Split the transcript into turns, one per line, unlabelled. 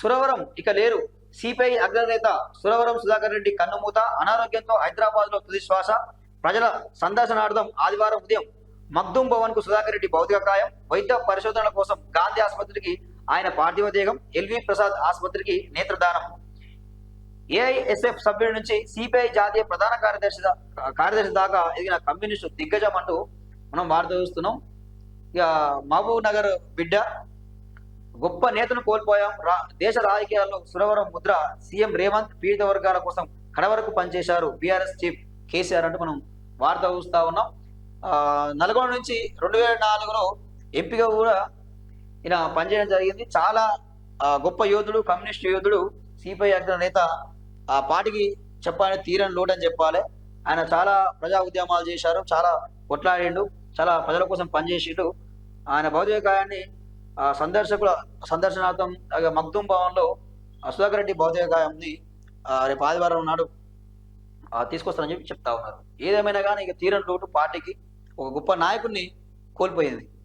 సురవరం ఇక లేరు. సిపిఐ అగ్రనేత సురవరం సుధాకర్ రెడ్డి కన్నుమూత అనారోగ్యంతో హైదరాబాద్లో తుది శ్వాస. ప్రజల సందర్శనార్థం ఆదివారం ఉదయం మగ్దుం భవన్కు సుధాకర్ రెడ్డి భౌతిక కాయం వైద్య పరిశోధనల కోసం గాంధీ ఆసుపత్రికి ఆయన పార్థివ దేహం ఎల్వి ప్రసాద్ ఆసుపత్రికి నేత్రదానం. ఏఐఎస్ఎఫ్ సభ్యుల నుంచి సిపిఐ జాతీయ ప్రధాన కార్యదర్శి కార్యదర్శి దాకా ఎదిగిన కమ్యూనిస్టు దిగ్గజం అంటూ మనం వార్త చూస్తున్నాం. ఇక మహబూబ్ నగర్ బిడ్డ గొప్ప నేతను కోల్పోయాం. రా దేశ రాజకీయాల్లో సురవరం ముద్ర సీఎం రేవంత్ పీడిత వర్గాల కోసం కడవరకు పనిచేశారు బీఆర్ఎస్ చీఫ్ కేసీఆర్ అంటూ మనం వార్త చూస్తా ఉన్నాం. ఆ, నల్గొండ నుంచి రెండు వేల నాలుగులో ఎంపీగా కూడా ఈయన పనిచేయడం జరిగింది. చాలా గొప్ప యోధుడు కమ్యూనిస్ట్ యోధుడు సిపిఐ అగ్ర నేత. ఆ పార్టీకి చెప్పాలని తీరని లోటని అని చెప్పాలి. ఆయన చాలా ప్రజా ఉద్యమాలు చేశారు చాలా కొట్లాడిండు చాలా ప్రజల కోసం పనిచేసిండు. ఆయన భౌతిక కాయాన్ని సందర్శకుల సందర్శనార్థం అలాగే మగ్దుం భవన్లో ఆ, సుధాకర్ రెడ్డి ఆ, రేపు ఆదివారం నాడు తీసుకొస్తానని తీసుకొస్తారని చెప్పి చెప్తా ఉన్నారు. ఏదేమైనా కానీ ఇక తీరని లోటు పార్టీకి ఒక గొప్ప నాయకుడిని కోల్పోయింది.